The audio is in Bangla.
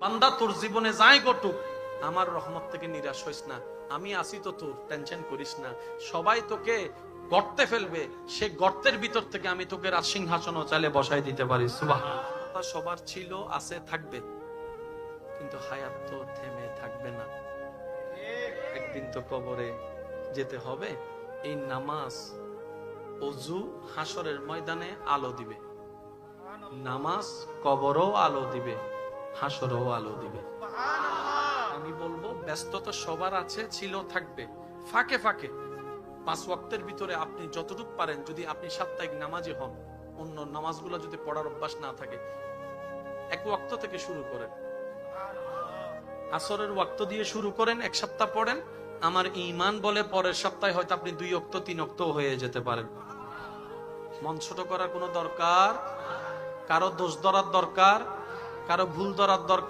বান্দা, তোর জীবনে যাই ঘটুক, আমার রহমত থেকে নিরাশ হইস না। আমি আসি তো তোর, টেনশন করিস না। সবাই তোকে গর্তে ফেলবে, সে গর্তের ভিতর থেকে আমি তোকে রাজ সিংহাসন চালে বসাই দিতে পারি। সবার ছিল, আছে, থাকবে। কিন্তু হায়াত তো থেমে থাকবে না। একদিন তো কবরে যেতে হবে। এই নামাজ অজু হাসরের ময়দানে আলো দিবে। নামাজ কবরও আলো দিবে। হাসরও আলো দিবে। আমি বলব ব্যস্ততা সবার আছে ছিল থাকবে। ফাঁকে ফাঁকে। পাঁচ ওয়াক্তের ভিতরে আপনি যতটুকু পারেন যদি আপনি সাপ্তাহিক নামাজি হন অন্য নামাজগুলো যদি পড়ার অভ্যাস না থাকে এক ওয়াক্ত থেকে শুরু করেন। আসরের ওয়াক্ত দিয়ে শুরু করেন এক সপ্তাহ পড়েন। আমার ইমান বলে পরের সপ্তাহে হয়তো আপনি দুই অক্ত তিন অক্ত হয়ে যেতে পারেন। মন ছোট করার কোনো দরকার? কারও দোষ ধরার দরকার? কারও ভুল ধরার দরকার